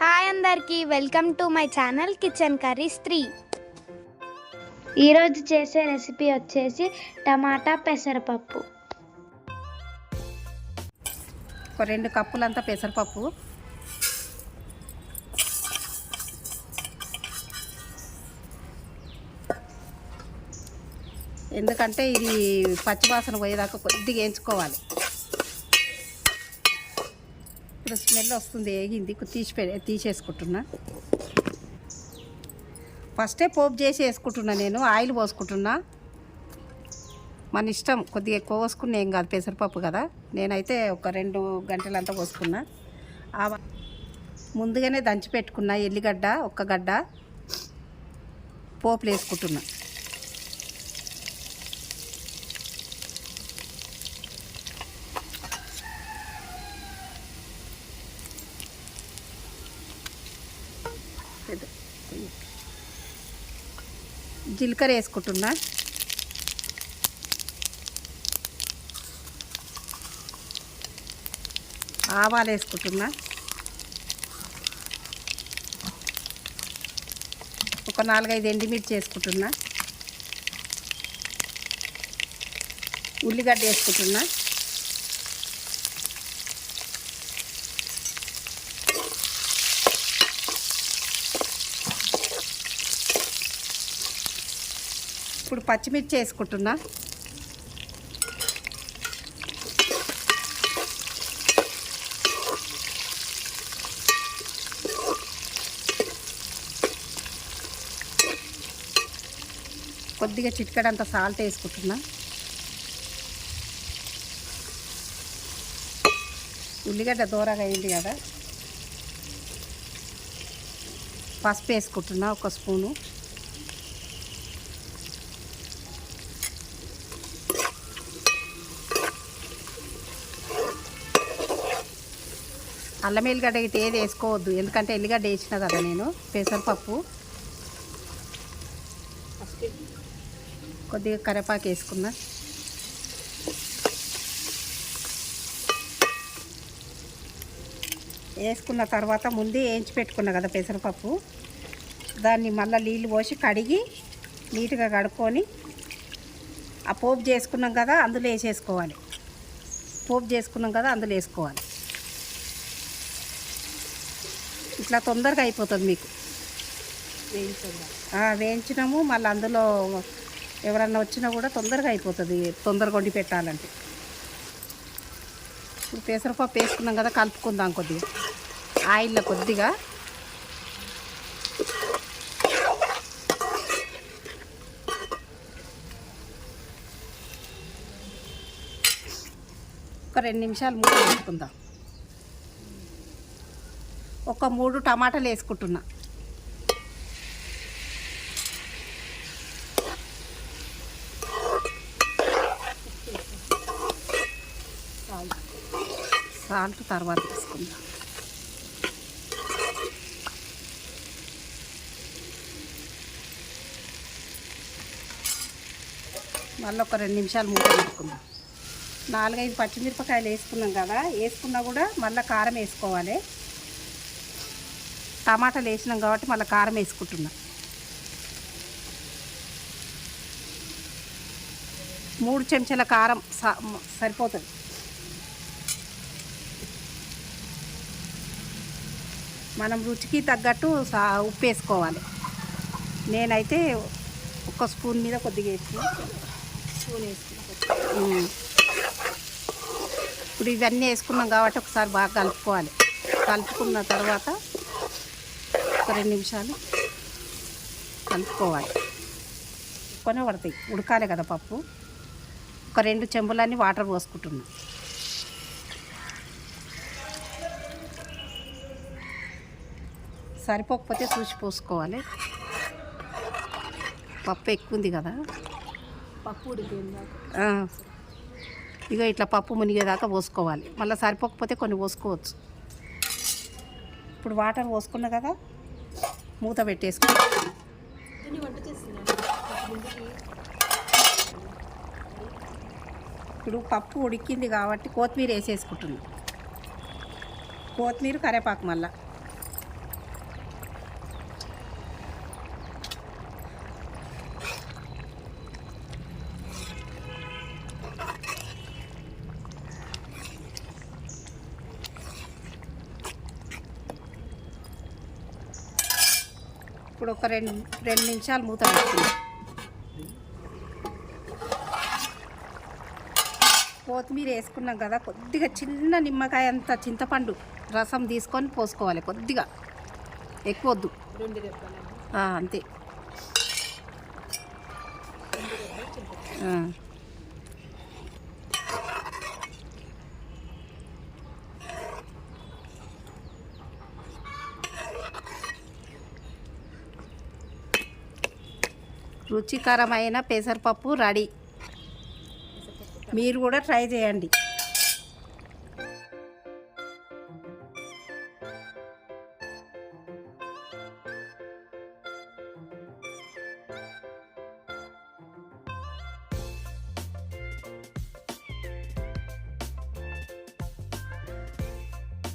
Hi అందరికీ welcome to my channel kitchen curries three. ఈరోజు చేసే రెసిపీ వచ్చేసి టమాటా పెసరపప్పు. ఒక రెండు కప్పులంతా పెసరపప్పు. ఎందుకంటే ఇది పచ్చివాసన పోయేదాకా కొద్దిగా వేయించుకోవాలి. ఇప్పుడు స్మెల్ వస్తుంది ఏగింది తీసి పె- తీసేసుకుంటున్నా. ఫస్టే పోపు చేసి వేసుకుంటున్నా నేను ఆయిల్ పోసుకుంటున్నా. మన ఇష్టం కొద్దిగా ఎక్కువ పోసుకున్న ఏం కాదు పెసరపప్పు కదా. నేనైతే ఒక రెండు గంటలంతా పోసుకున్నా. ముందుగానే దంచి పెట్టుకున్న ఎల్లిగడ్డ ఒక్క గడ్డ పోపులు వేసుకుంటున్నా. జీలకర్ర వేసుకుంటున్నా. ఆవాలు వేసుకుంటున్నా. ఒక నాలుగైదు ఎండిమిర్చి వేసుకుంటున్నా. ఉల్లిగడ్డ వేసుకుంటున్నా. ఇప్పుడు పచ్చిమిర్చి వేసుకుంటున్నా. కొద్దిగా చిటికడంత సాల్ట్ వేసుకుంటున్నా. ఉల్లిగడ్డ దూరగా అయింది కదా. పసుపు వేసుకుంటున్నా ఒక స్పూను. అల్లం ఎల్లిగడ్డ ఇటు ఏది వేసుకోవద్దు. ఎందుకంటే ఎల్లిగడ్డ వేసిన కదా నేను పెసరపప్పు. కొద్దిగా కరివేపాకు వేసుకున్నా. వేసుకున్న తర్వాత ముందే వేయించి పెట్టుకున్నా కదా పెసరపప్పు. దాన్ని మళ్ళీ నీళ్ళు పోసి కడిగి నీట్గా కడుక్కొని ఆ పోపు చేసుకున్నాం కదా అందులో వేసేసుకోవాలి. పోపు చేసుకున్నాం కదా అందులో వేసుకోవాలి. ఇట్లా తొందరగా అయిపోతుంది మీకు. వేయించినాము మళ్ళీ అందులో ఎవరన్నా వచ్చినా కూడా తొందరగా అయిపోతుంది తొందరగా వండి పెట్టాలంటే. ఇప్పుడు పెసరపప్పు వేసుకున్నాం కదా కలుపుకుందాం కొద్దిగా. ఆయిల్లో కొద్దిగా. ఒక రెండు నిమిషాలు మూత పెట్టుకుందాం. ఒక మూడు టమాటాలు వేసుకుంటున్నా. సాల్ట్ తర్వాత తీసుకుందాం. మళ్ళీ ఒక రెండు నిమిషాలు మూత పెట్టుకుందాం. నాలుగైదు పచ్చిమిరపకాయలు వేసుకున్నాం కదా వేసుకున్నా కూడా మళ్ళీ కారం వేసుకోవాలి. టమాటాలు వేసినాం కాబట్టి మళ్ళీ కారం వేసుకుంటున్నా. మూడు చెంచాల కారం సరిపోతుంది. మనం రుచికి తగ్గట్టు సా ఉప్పు వేసుకోవాలి. నేనైతే ఒక స్పూన్ మీద కొద్దిగా వేసుకున్నా. స్పూన్ వేసుకున్నా ఇప్పుడు ఇవన్నీ వేసుకున్నాం కాబట్టి ఒకసారి బాగా కలుపుకోవాలి. కలుపుకున్న తర్వాత ఒక రెండు నిమిషాలు కలుపుకోవాలి. కొని పడతాయి. ఉడకాలి కదా పప్పు. ఒక రెండు చెంబులన్నీ వాటర్ పోసుకుంటున్నా. సరిపోకపోతే చూసి పోసుకోవాలి. పప్పు ఎక్కువ ఉంది కదా. పప్పు. ఇగో ఇట్లా పప్పు మునిగేదాకా పోసుకోవాలి. మళ్ళీ సరిపోకపోతే కొన్ని పోసుకోవచ్చు. ఇప్పుడు వాటర్ పోసుకున్నా కదా మూత పెట్టేసుకో ఇప్పుడు పప్పు ఉడికింది కాబట్టి కొత్తిమీర వేసేసుకుంటున్నాం. కొత్తిమీర కరేపాకు మళ్ళా. ఇప్పుడు ఒక రెండు రెండు నిమిషాలు మూత పెట్టుకుందాం. కొత్తిమీర వేసుకున్నాం కదా కొద్దిగా చిన్న నిమ్మకాయ అంత చింతపండు రసం తీసుకొని పోసుకోవాలి కొద్దిగా. ఎక్కువ వద్దు. అంతే. రుచికరమైన పెసరపప్పు రెడీ. మీరు కూడా ట్రై చేయండి.